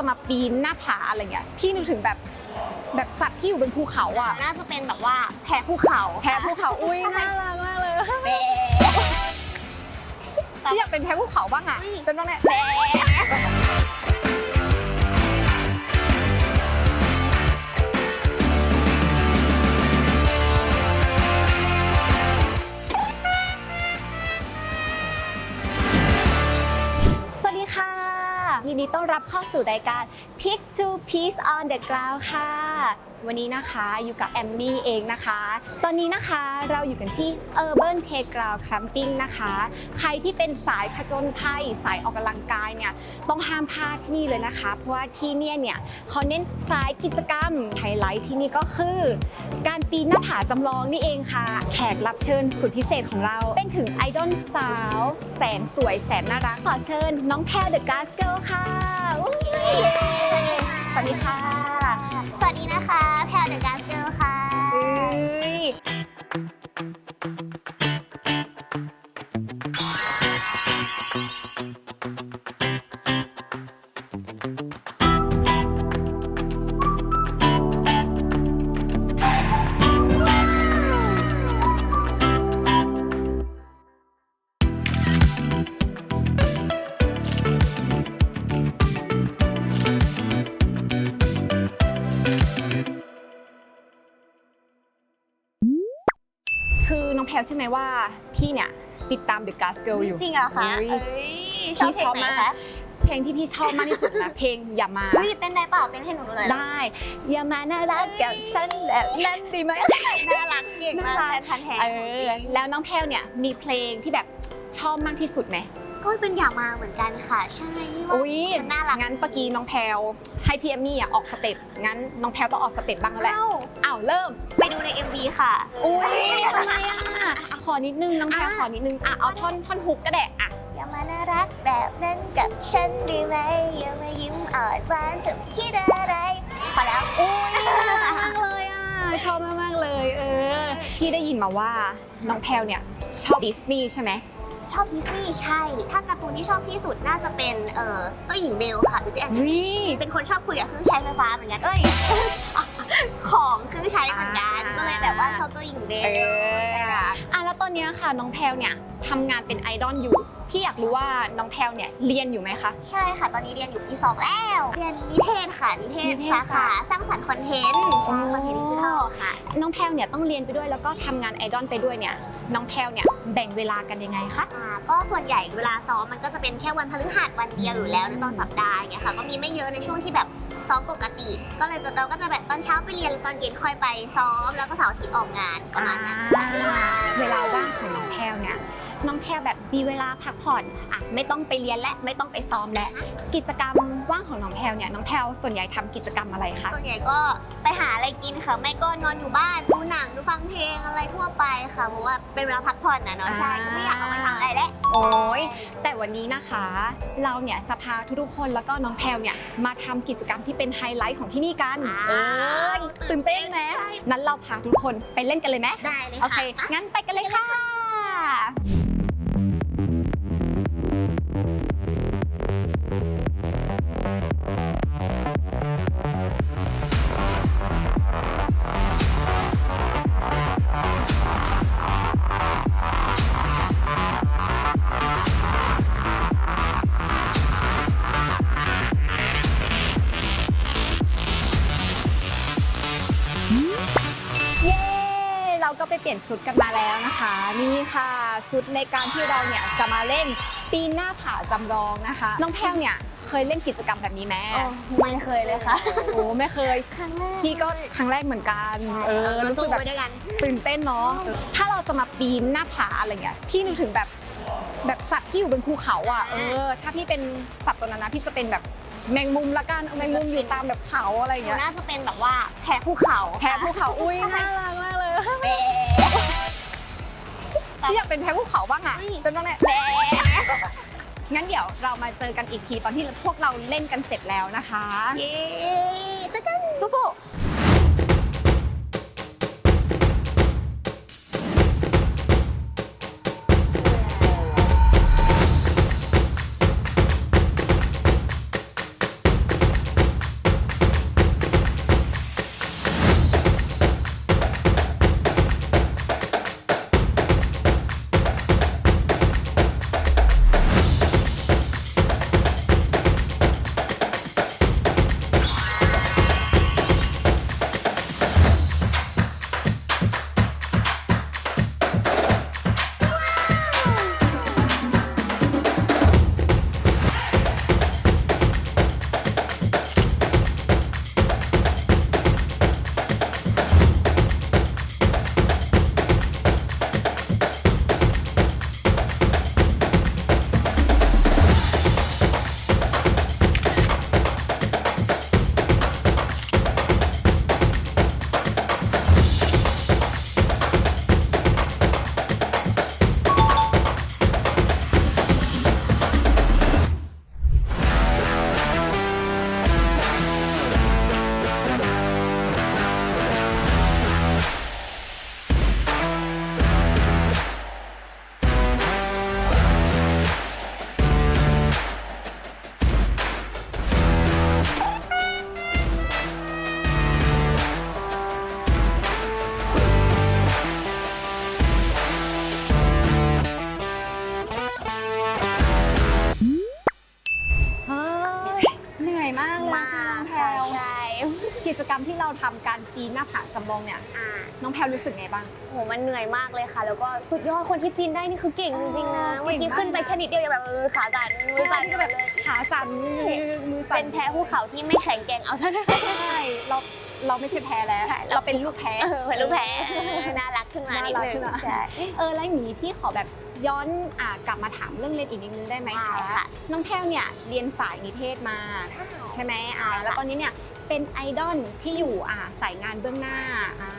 จะมาปีนหน้าผาอะไรเงี้ยพี่นึกถึงแบบแบบสัตว์ที่อยู่บนภูเขาอะน่าจะเป็นแบบว่าแพะภูเขาแพะภูเขาอุ้ยน่ารักมากเลยเบ๊พี่อยากเป็นแพะภูเขาบ้างอะเป็นบ้างแหละเบ๊ส เข้าสู่รายการ Pick to Piece on the Ground ค่ะ วันนี้นะคะอยู่กับแอมมี่เองนะคะ ตอนนี้นะคะเราอยู่กันที่ Urban Playground Camping นะคะ ใครที่เป็นสายผจญภัยสายออกกำลังกายเนี่ยต้องห้ามพลาดที่นี่เลยนะคะ เพราะว่าที่เนี่ยเนี่ยเขาเน้นสายกิจกรรมไฮไลท์ที่นี่ก็คือ การปีนหน้าผาจำลองนี่เองค่ะ แขกรับเชิญสุดพิเศษของเรา เป็นถึงไอดอลสาว แสนสวยแสนน่ารักขอเชิญ น้องแพรเดอะกาสเกิลค่ะอุ๊ยสวัสดีค่ะสวัสดี นะคะแพรเดอะการ์ น้องแพรใช่ไหมว่า พี่เนี่ยติดตาม The Gas Girl อยู่จริงเหรอคะอุ๊ยเอ้ยชอบเพลงไหนคะ เพลงที่พี่ชอบมากที่สุดนะ เพลงอย่ามาอุ้ยเต้นได้เปล่าเต้นให้หนูดูหน่อยได้ อย่ามาน่ารักกับฉันแบบนั้นดีไหม น่ารักเก่งมากน่าแฟรักนพันธ์แท้เออแล้วน้องแพลวเนี่ยมีเพลงที่แบบชอบมากที่สุดไหม ก็เป็นอย่ามาเหมือนกันค่ะใช่อุ้ยมันน่ารักงั้นเมื่อกี้น้องแพลวให้พี่เอมมี่อะออกสเต็ปงั้นน้องแพลวต้องออกสเต็ปบ้างแล้วแหละเอ้าอ้าวเริ่ม ไปดูใน MV ค่ะ อุ้ยทำไมอะ ขอนิดนึงน้องแพลวอะ ขอนิดนึงอะเอาท่อนท่อนฮุกก็ได้อะ อย่ามาน่ารักแบบนั้นกับฉันได้ไหมอย่ามายิ้มอ่อนหวานจะคิดอะไรพอแล้วอุ้ยน่ารักมากเลยอะชอบมากๆเลย เออ พี่ได้ยินมาว่าน้องแพลวเนี่ยชอบดิสนีย์ใช่ไหม ชอบดิสนีย์ใช่ ถ้าการ์ตูนที่ชอบที่สุดน่าจะเป็นเอ่อเจ้าหญิงเบลค่ะ Beauty and the วิ Beast เป็นคนชอบคุยกับเครื่องใช้ไฟฟ้าเหมือนกันเอ้ย ของเครื่องใช้เหมือนกันอ่าก็เลยแบบว่าชอบเจ้าหญิงเบเอล ออะแล้วตอนเนี้ยค่ะน้องแพลวเนี่ยทำงานเป็นไอดอลอยู่ พี่อยากรู้ว่าน้องแพลวเนี่ยเรียนอยู่ไหมคะ ใช่ค่ะ ตอนนี้เรียนอยู่ปีสองแล้ว เรียนนิเทศค่ะ นิเทศนิเทศสาขาสร้างสรรค์คอนเทนต์ใช่คอนเทนต์ดิจิทัลค่ะ น้องแพลวเนี่ยต้องเรียนไปด้วยแล้วก็ทำงานไอดอลไปด้วยเนี่ย น้องแพลวเนี่ยแบ่งเวลากันยังไงคะอ่าก็ส่วนใหญ่เวลาซ้อมมันก็จะเป็นแค่วันพฤหัสวันเดียวอยู่แล้วในตอนสัปดาห์อย่างเงี้ยค่ะก็มีไม่เยอะในช่วงที่แบบซ้อมปกติ ก็เลยเราก็จะแบบตอนเช้าไปเรียนแล้วตอนเย็นค่อยไปซ้อมแล้วก็เสาร์อาทิตย์ออกงานประมาณนั้นค่ะเวลาว่างของน้องแพลวเนี่ย น้องแพลวแบบมีเวลาพักผ่อนอะไม่ต้องไปเรียนและไม่ต้องไปซ้อมและ กิจกรรมว่างของน้องแพลวเนี่ยน้องแพลวส่วนใหญ่ทำกิจกรรมอะไรคะส่วนใหญ่ก็ไปหาอะไรกินค่ะ ไม่ก็นอนอยู่บ้านดูหนังดูฟังเพลงอะไรทั่วไปค่ะเพราะว่าเป็นเวลาพักผ่อนนะเนาะใช่ไม่อยากเอามาทำอะไรแล้ว โอ้ยแต่วันนี้นะคะ เราเนี่ยจะพาทุกๆคนแล้วก็น้องแพลวเนี่ยมาทำกิจกรรมที่เป็นไฮไลท์ของที่นี่กันอ่า เออตื่นเต้นไหมใช่นั้นเราพาทุกคนไปเล่นกันเลยไหมได้เลยโอค่ะเคงั้นไปกันเลยค่ะ ลี่ยนชุดกันมาแล้วนะคะ นี่ค่ะชุดในการที่เราเนี่ยจะมาเล่นปีนหน้าผาจำลองนะคะ น้องแพลวเนี่ยเคยเล่นกิจกรรมแบบนี้ไหมไม่เคยเลยค่ะโอ้ไม่เคยครั้งแรกพี่ก็ครั้งแรกเหมือนกันเออรู้สึกแบบไปด้วยกันตื่นเต้นเนาะถ้าเราจะมาปีนหน้าผาอะไรเงี้ยพี่นึกถึงแบบแบบสัตว์ที่อยู่บนภูเขาอะเออ ถ้าพี่เป็นสัตว์ตัวนั้นนะพี่จะเป็นแบบแมงมุมละกันเอาแมงมุมอยู่ตามแบบเขาอะไรหนูเงี้ยน่าจะเป็นแบบว่าแพะภูเขาแพะภูเขาอุ้ยน่ารัก มากเลยเบ๊พี่อยากเป็นแพะภูเขาบ้างอะอุ๊ยเป็นบ้างแหละแหมงั้นเดี๋ยวเรามาเจอกันอีกทีตอนที่พวกเราเล่นกันเสร็จแล้วนะคะ เย้เจอกันสู้ น้องแพรกิจกรรมที่เราทำการปีนหน้าผาจำลองเนี่ยน้องแพลรู้สึกไงบ้าง โหมันเหนื่อยมากเลยค่ะ แล้วก็สุดยอดคนที่ปีนได้นี่คือเก่งจริงๆนะเมื่อกี้ขึ้นไปแค่นิดเดียวยังแบบขาสั่นมือสั่นเลยขาสั่นมือสั่เป็นแพ้ภูเขาที่ไม่แข็งแกร่งเอาซะด้ยใช่เรา เราไม่ใช่แพ้แล้ว ใช่เราเป็นลูกแพ้เออเหมือนลูกแพ้น่ารักขึ้นมานิดน่ารักนึขึ้งนมาใช่ เออแล้วหมีพี่ขอแบบย้อนอ่ากลับมาถามเรื่องเรียนอีกนิดนึงได้ไหมได้คะค่ะ น้องแพลวเนี่ยเรียนสายนิเทศมา ใช่ไหมอ่าใช่ค่ะ แล้วตอนนี้เนี่ยเป็นไอดอลที่อยู่อ่าสายงานเบื้องหน้าอ่า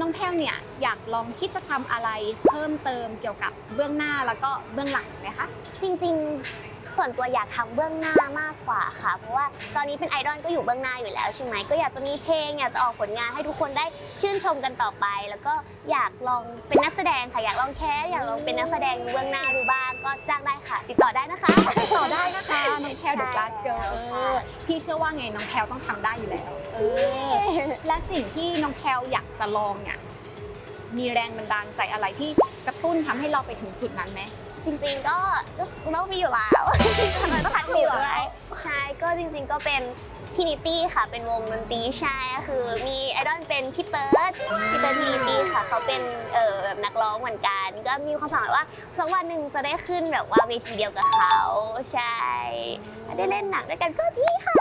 น้องแพลวเนี่ยอยากลองคิดจะทำอะไรเพิ่มเติมเกี่ยวกับเบื้องหน้าแล้วก็เบื้องหลังไหมคะ จริงๆ ส่วนตัวอยากทำเบื้องหน้ามากกว่าค่ะ เพราะว่าตอนนี้เป็นไอดอลก็อยู่เบื้องหน้าอยู่แล้วใช่ไหมก็อยากจะมีเพลงอยากจะออกผลงานให้ทุกคนได้ชื่นชมกันต่อไป แล้วก็อยากลองเป็นนักแสดงค่ะอยากลองแคสอยากลองเป็นนักแสดงเบื้องหน้าดูบ้างก็จ้างได้ค่ะ ติดต่อได้นะคะต่อได้นะคะน้องแพลวเดอะกลาสเกิร์ใช่ลค่ะพี่เชื่อว่าไงน้องแพลวต้องทำได้อยู่แล้วเออและสิ่งที่น้องแพลวอยากจะลองเนี่ยมีแรงบันดาลใจอะไรที่กระตุ้นทำให้เราไปถึงจุดนั้นไหม จริงๆก็ต้องมีอยู่แล้วทำไมต้องคัดมีอยู่แล้วใช่ก็จริงๆก็เป็นพินิตี้ค่ะเป็นวงดนตรีใช่ก็คือมีไอดอลเป็นพี่เติร์ดพี่เติร์ดพินิตี้ค่ะเขาเป็นเออแบบนักร้องเหมือนกัน ก็มีความฝันว่าสักวันหนึ่งจะได้ขึ้นแบบว่าเวทีเดียวกับเขาใช่ได้เล่นหนังด้วยกันก็ดีค่ะ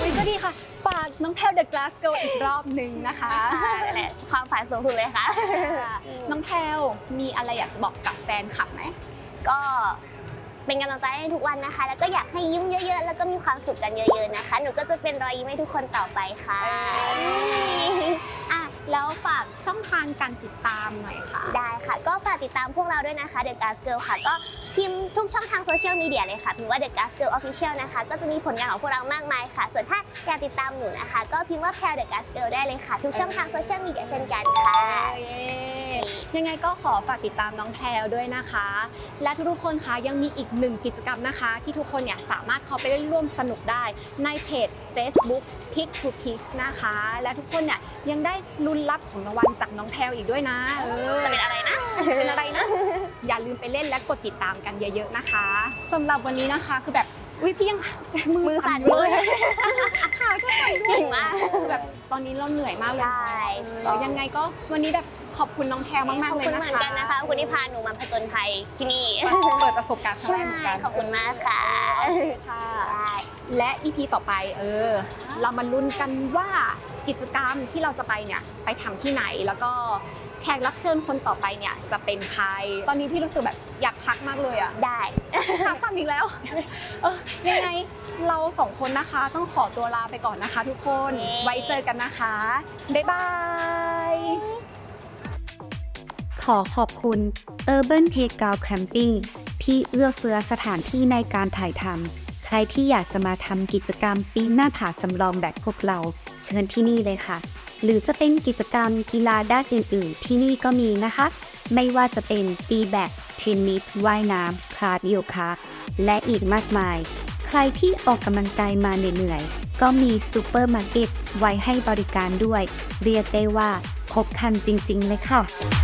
อุ๊ยก็ดีค่ะฝากน้องแพลวเดอะกลาสเกิลอีกรอบหนึ่งนะคะนั่นแหละความฝันสูงสุดเลยค่ะ น้องแพลวมีอะไรอยากจะบอกกับแฟนคลับไหม ก็เป็นกำลังใจให้ทุกวันนะคะ แล้วก็อยากให้ยิ้มเยอะ ๆ แล้วก็มีความสุขกันเยอะๆนะคะ หนูก็จะเป็นรอยยิ้มให้ทุกคนต่อไปค่ะอะ แล้วฝากช่องทางการติดตามหน่อยค่ะ ได้ค่ะ ก็ฝากติดตามพวกเราด้วยนะคะ The Gas Girl ค่ะ ก็พิมพ์ทุกช่องทางโซเชียลมีเดียเลยค่ะพิมพ์ว่า The Gas Girl Official นะคะ ก็จะมีผลงานของพวกเรามากมายค่ะ ส่วนถ้าอยากติดตามหนูนะคะ ก็พิมพ์ว่าแพล The Gas Girl ได้เลยค่ะ ทุกช่องทางโซเชียลมีเดียเช่นกันค่ะ ยังไงก็ขอฝากติดตามน้องแพลวด้วยนะคะ และทุกๆคนคะยังมีอีกหนึ่งกิจกรรมนะคะ ที่ทุกคนเนี่ยสามารถเข้าไปเล่นร่วมสนุกได้ในเพจ Facebook Pick to Pick นะคะ และทุกคนเนี่ยยังได้ลุ้นรับของรางวัลจากน้องแพลวอีกด้วยนะเออจะเป็นอะไรนะเป็นอะไรนะ อย่าลืมไปเล่นและกดติดตามกันเยอะ ๆนะคะสำหรับวันนี้นะคะคือแบบ อุ้ยพี่ยังมือมือสั่นเลเลยยขาก็สั่นด้วยเก่งมากคือแบบตอนนี้เราเหนื่อยมากเลยใช่เออยังไงก็วันนี้แบบขอบคุณน้องแพลวมากๆเลยขอบคุณนะเหมือนคะกันนะคะขอบคุณที่พาหนูมาผจญภัยที่นี่เปิดประสบการณ์ครั้งใช่แรกเหมือนกันขอบคุณมากค่ะค่ะได้และอีพีต่อไปเออ เรามาลุ้นกันว่า กิจกรรมที่เราจะไปเนี่ยไปทำที่ไหนแล้วก็แขกรับเชิญคนต่อไปเนี่ยจะเป็นใคร ตอนนี้พี่รู้สึกแบบอยากพักมากเลยอะได้ขาสั่นอีกแล้วเออยังไงเราสองคนนะคะ ต้องขอตัวลาไปก่อนนะคะทุกคนเย้ไว้เจอกันนะคะ บ๊ายบาย ขอขอบคุณ Urban Playground Camping ที่เอื้อเฟื้อสถานที่ในการถ่ายทำใครที่อยากจะมาทำกิจกรรมปีนหน้าผาจำลองแบบพวกเรา เชิญที่นี่เลยค่ะ หรือจะเป็นกิจกรรมกีฬาด้านอื่นๆ ที่นี่ก็มีนะคะ ไม่ว่าจะเป็นตีแบดเทนนิสว่ายน้ำคลาสโยคะและอีกมากมาย ใครที่ออกกำลังกายมาเหนื่อยๆก็มีซูเปอร์มาร์เก็ตไว้ให้บริการด้วย เรียกได้ว่าครบคันจริงๆเลยค่ะ